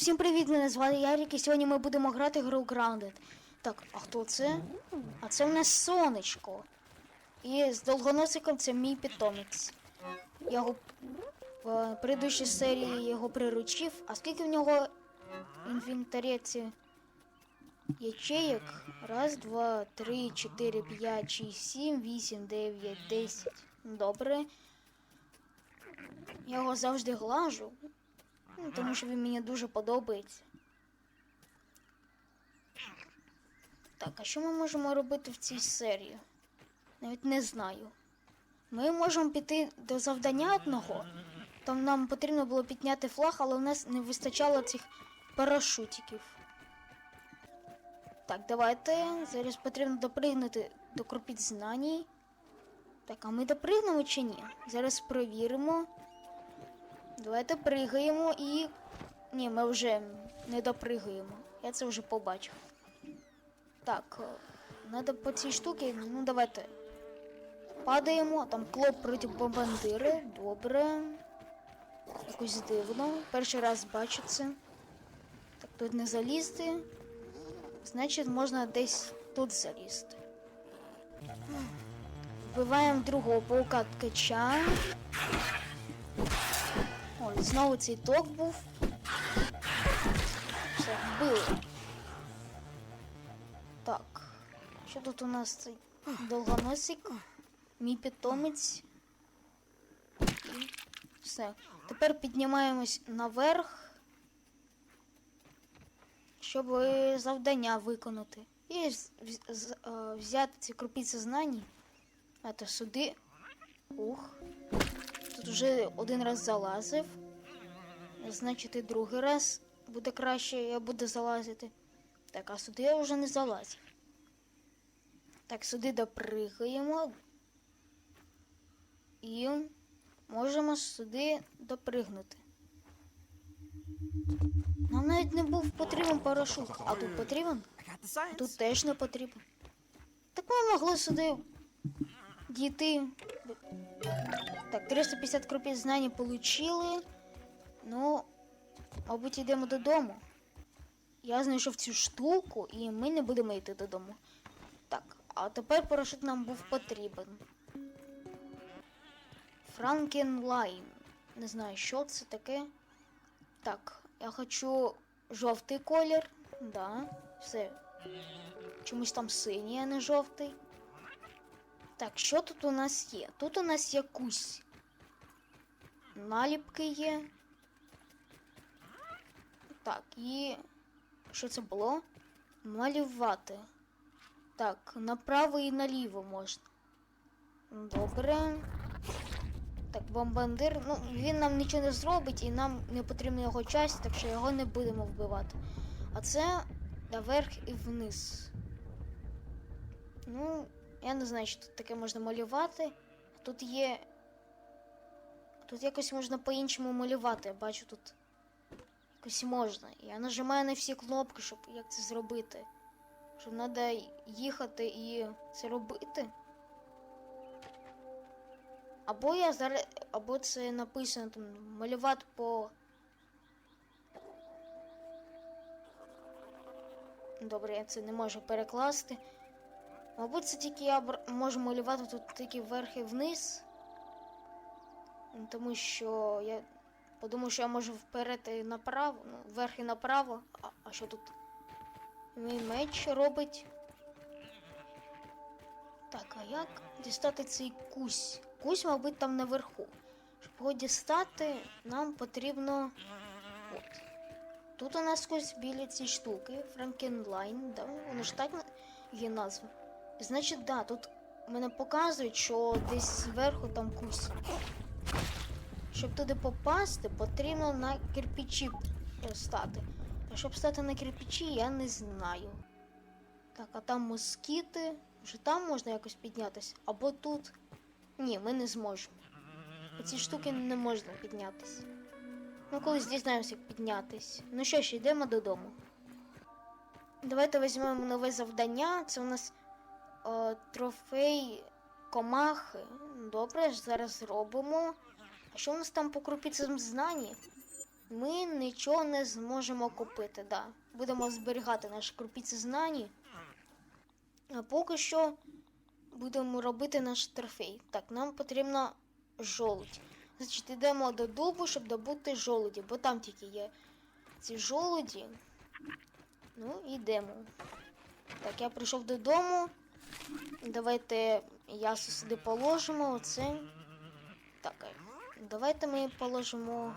Всім привіт, мене звати Ярік, і сьогодні ми будемо грати гру Grounded. Так, а хто це? А це в нас сонечко. І з довгоносиком це мій питомець. Я його в предыдущій серії його приручив. А скільки в нього в інвентарі ці ячеєк? Раз, два, три, чотири, п'ять, шість, сім, вісім, дев'ять, десять. Добре. Я його завжди глажу. Ну, тому що він мені дуже подобається. Так, а що ми можемо робити в цій серії? Навіть не знаю. Ми можемо піти до завдання одного. Там нам потрібно було підняти флаг, але в нас не вистачало цих парашутиків. Так, давайте. Зараз потрібно допригнути до кропіт знань. Так, а ми допригнемо чи ні? Зараз перевіримо. Давайте пригаємо і. Ні, ми вже не допригаємо. Я це вже побачив. Так, треба по цій штуці, ну давайте. Падаємо, там клоп проти бомбандири. Добре. Якось дивно. Перший раз бачу це. Так, тут не залізти. Значить, можна десь тут залізти. Вбиваємо другого паука ткача. Знову цей ток був. Все, вбили. Так. Що тут у нас цей довгоносик? Мій питомець. І Все. Тепер піднімаємось наверх, щоб е, завдання виконати. І е, взяти ці крупиці знань. А то сюди. Ух. Тут вже один раз залазив. Значить, і другий раз буде краще, я буду залазити. Так, а сюди я вже не залазив. Так, сюди допригаємо. І можемо сюди допригнути. Нам навіть не був потрібен парашут. А тут потрібен? Тут теж не потрібен. Так ми могли сюди дійти. Так, 350 крупів знань получили. Ну, мабуть, йдемо додому. Я знайшов цю штуку, і ми не будемо йти додому. Так, а тепер парашут нам був потрібен. Франкенлайн. Не знаю, що це таке. Так, я хочу жовтий колір. Да, все. Чомусь там синій, а не жовтий. Так, що тут у нас є? Тут у нас якусь наліпки є. Так, і що це було? Малювати. Так, направо і наліво можна. Добре. Так, бомбандир, ну він нам нічого не зробить і нам не потрібна його часть, так що його не будемо вбивати. А це наверх і вниз. Ну, я не знаю, що тут таке можна малювати. Тут є. Тут якось можна по-іншому малювати. Я бачу тут. Якось можна. Я нажимаю на всі кнопки, щоб як це зробити. Що треба їхати і це робити. Або я зараз. Або це написано там малювати по. Добре, я це не можу перекласти. Мабуть, це тільки я можу малювати тут тільки вверх і вниз. Тому що я подумав, що я можу вперед і направо, ну, вверх і направо. А, а що тут? Мій меч робить. Так, а як дістати цей кусь? Кусь, мабуть, там наверху. Щоб його дістати, нам потрібно. От. Тут у нас ось біля ці штуки, Франкенлайн, да? воно ж так є назва. Значить, да, тут мене показують, що десь зверху там кусь. Щоб туди попасти, потрібно на кирпичі стати. А щоб стати на кирпичі, я не знаю. Так, а там москіти. Вже там можна якось піднятися. Або тут. Ні, ми не зможемо. Цій штуки не можна піднятися. Ми колись дізнаємося, як піднятись. Ну що ж, йдемо додому. Давайте візьмемо нове завдання. Це у нас е, трофей комахи. Добре, зараз зробимо. А що у нас там по крупицям знані? ми нічого не зможемо купити. Да. Будемо зберігати наші крупіці знань. А поки що будемо робити наш трофей. Так, нам потрібно жолудь. Значить, йдемо до дубу, щоб добути жолуді, бо там тільки є ці жолуді. Ну, йдемо. Так, я прийшов додому. Давайте ясу сюди положимо. Оце. Так, давайте ми положимо.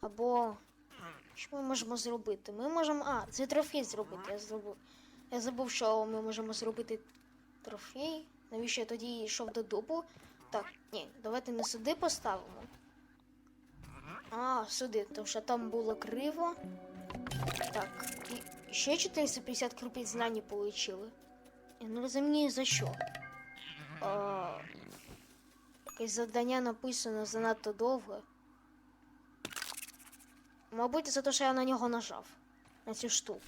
Або. Що ми можемо зробити? Ми можемо. А, це трофей зробити. Я забув. Я забув, що ми можемо зробити трофей. Навіщо я тоді йшов до дубу? Так, ні, давайте не сюди поставимо. А, сюди, тому що там було криво. Так, і ще 450 крупиць знань отримали. Я не розумію за що. А, якесь завдання написано занадто довго. Мабуть, за те, що я на нього нажав. На цю штуку.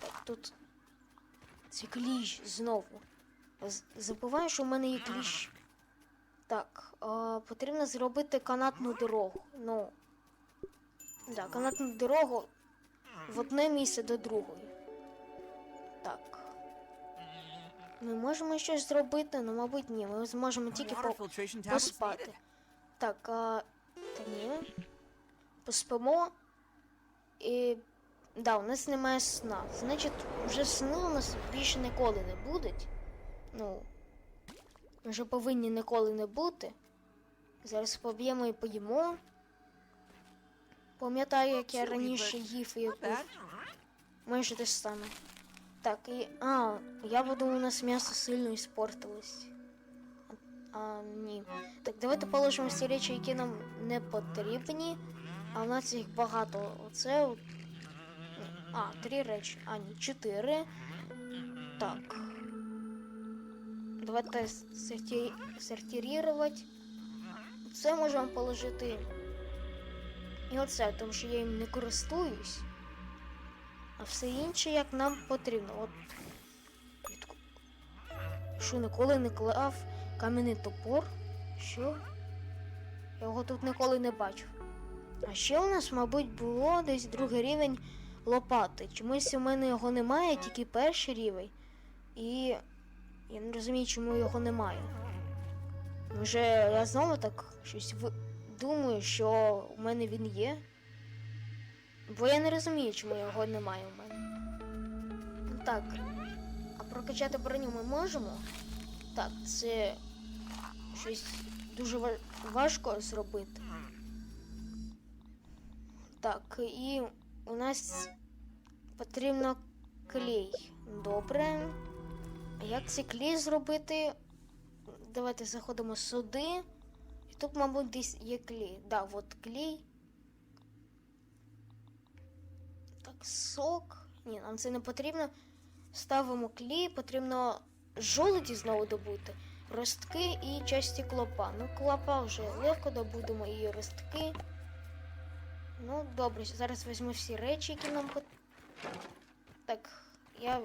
Так, тут. Це кліщ знову. Забуваю, що в мене є кліщ. Так, а, потрібно зробити канатну дорогу. Ну. Да, канатну дорогу в одне місце до другої. Так. Ми можемо щось зробити, ну, мабуть, ні. Ми зможемо тільки по... Поспати. Так, а... Та ні. Поспимо. І. Да, у нас немає сна. Значить, вже сни у нас більше ніколи не будуть. Ну. Вже повинні ніколи не бути. Зараз поб'ємо і поїмо. Пам'ятаю, як я раніше їв і Not Майже те саме. Так, і. А, я подумав, у нас м'ясо сильно іспортилось. А, ні. Так, давайте положимо всі речі, які нам не потрібні. А у нас їх багато. Оце. А, три речі. А, ні, чотири. Так. Давайте сорті... сортирувати. Це можемо положити. І оце, тому що я їм не користуюсь. А все інше, як нам потрібно. От Що ніколи не клав кам'яний топор? Що? Я його тут ніколи не бачив. А ще у нас, мабуть, було десь другий рівень лопати. Чомусь у мене його немає, тільки перший рівень. І я не розумію, чому його немає. Може, я знову так щось думаю, що у мене він є. Бо я не розумію, чому його немає у мене. Ну, Так. А прокачати броню ми можемо? Так, це щось дуже важко зробити. Так, і у нас потрібно клей. Добре. Як цей клей зробити? Давайте заходимо сюди. І тут, мабуть, десь є клей. Да, от клей. Так, сок. Ні, нам це не потрібно. Ставимо клей, потрібно жолуді знову добути. Ростки і часті клопа. Ну, клопа вже легко добудемо і ростки. Ну, добре, зараз візьму всі речі, які нам потрібні. Так, я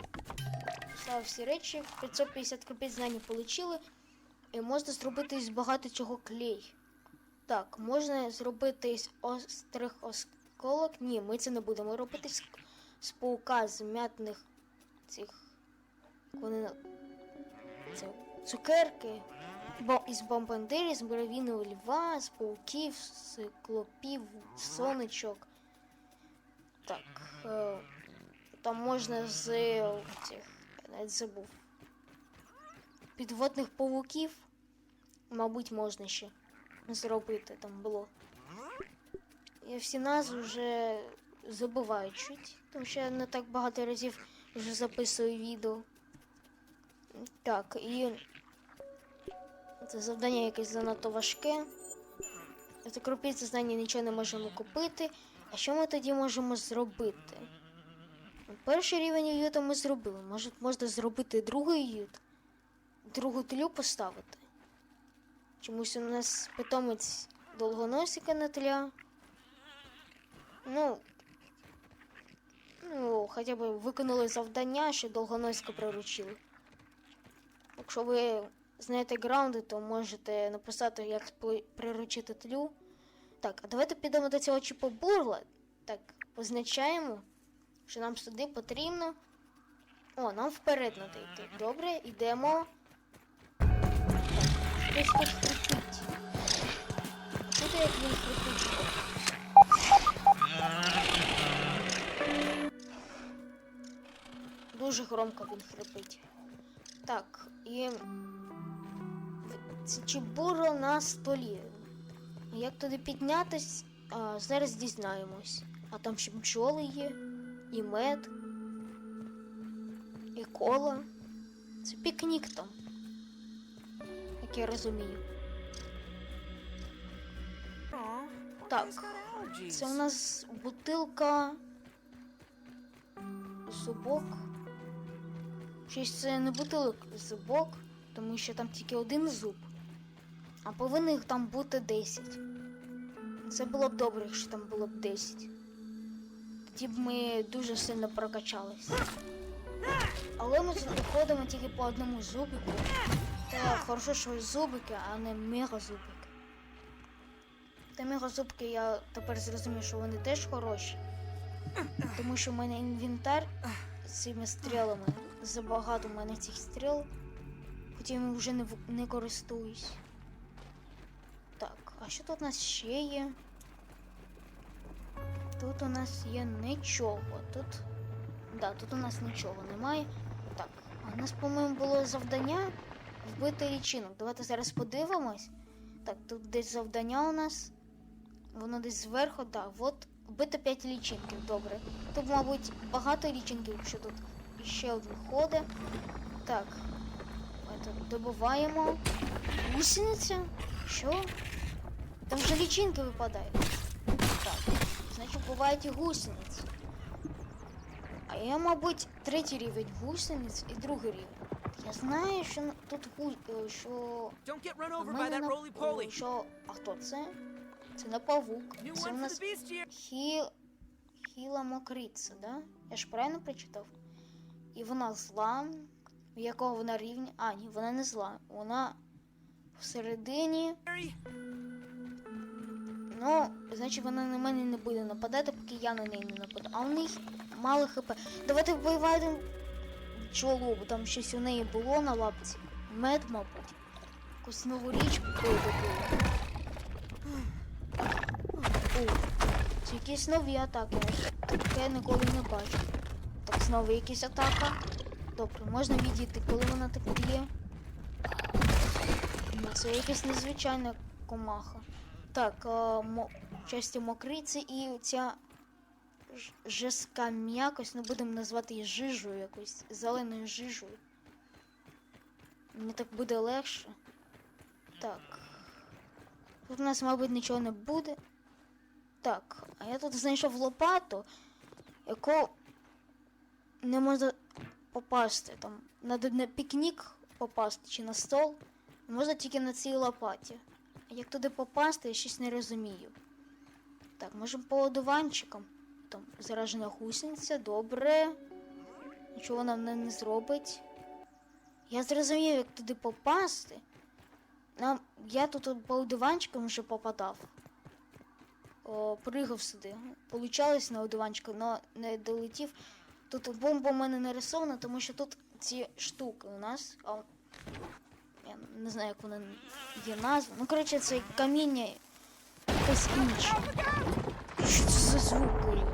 став всі речі. 550 копійок знання отримали. І можна зробити з багато чого клей. Так, можна зробити з острих осколок. Ні, ми це не будемо робити з, паука з м'ятних цих. Вони це цукерки. Бо із бомбандирів, з буравіного льва, з пауків, з клопів, сонечок. Так. Е, там можна з цих. Я навіть забув. Підводних павуків. Мабуть, можна ще зробити там було. Я всі назви вже забуваю тому що я не так багато разів вже записую відео. Так, і це завдання якесь занадто важке. За крупиці знання нічого не можемо купити. А що ми тоді можемо зробити? Перший рівень уюта ми зробили. Може, можна зробити другий уют? Другу тлю поставити. Чомусь у нас питомець довгоносика на тля. Ну, ну, хоча б виконали завдання, що довгоноска приручили. Якщо ви знаєте граунди, то можете написати, як приручити тлю. Так, а давайте підемо до цього чіпобурла. Так, позначаємо, що нам сюди потрібно. О, нам вперед треба йти. Добре, йдемо. Хтось тут хрипить. Чути, як він хрипить. Дуже громко він хрипить. Так, і це чебуро на столі. Як туди піднятись, а, зараз дізнаємось. А там ще бджоли є, і мед, і кола. Це пікнік там. Як я розумію. Так, це у нас бутилка зубок. Щось це не бутилок зубок, тому що там тільки один зуб. А повинно їх там бути 10. Це було б добре, якщо там було б 10. Тоді б ми дуже сильно прокачались. Але ми тут виходимо тільки по одному зубику. Та хорошо, що зубики, а не мегазубики. Та мегазубки я тепер зрозумів, що вони теж хороші. Тому що в мене інвентар з цими стрілами. Забагато в мене цих стріл. Хоча я вже не, не користуюсь. Так, а що тут у нас ще є? Тут у нас є нічого. Тут. Да, тут у нас нічого немає. Так, а у нас, по-моєму, було завдання вбити лічинок. Давайте зараз подивимось. Так, тут десь завдання у нас. Воно десь зверху, так, да, от вбити 5 лічинків, добре. Тут, мабуть, багато лічинків, якщо тут ще один ходить. Так. Это, добуваємо. Гусениця? Що? Там же лічинки випадають. Так, значить бувають і гусениці. А я, мабуть, третій рівень гусениць і другий рівень. Я знаю, що тут гу... е, що Don't get run over by that roly е, poly. що. А хто це? Це не павук. Це у нас. Хі... Хіла мокриця, да? Я ж правильно прочитав? І вона зла. В якого вона рівня? А, ні, вона не зла. Вона всередині. Ну, значить вона на мене не буде нападати, поки я на неї не нападу. А у них мало хп. Давайте вбиваємо пчолу, бо там щось у неї було на лапці. Мед, мабуть. Якусь нову річ добули. О, це якісь нові атаки. Таке я ніколи не бачив. Так, знову якісь атака. Добре, можна відійти, коли вона так. Ну, Це якась незвичайна комаха. Так, мо, часті мокриці і ця ж- жеска м'якость, ну будемо назвати її жижею якось, зеленою жижею. Мені так буде легше. Так. Тут у нас, мабуть, нічого не буде. Так, а я тут знайшов лопату, яку не можна попасти. Там треба на пікнік попасти чи на стол. Можна тільки на цій лопаті. А як туди попасти, я щось не розумію. Так, можемо по одуванчикам. Там заражена гусениця, добре. Нічого нам не, не зробить. Я зрозумів, як туди попасти. Нам, я тут по одуванчикам вже попадав. О, пригав сюди. Получалось на одуванчика, але не долетів. Тут бомба в мене нарисована, тому що тут ці штуки у нас. А, я не знаю, як вона є назва. Ну, коротше, це каміння якесь інше. Що це за звуки?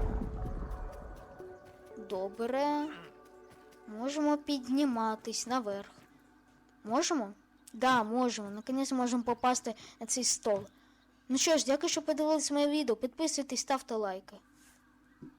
Добре. Можемо підніматись наверх. Можемо? Да, можемо. Наконець можемо попасти на цей стол. Ну що ж, дякую, що подивились моє відео. Підписуйтесь, ставте лайки.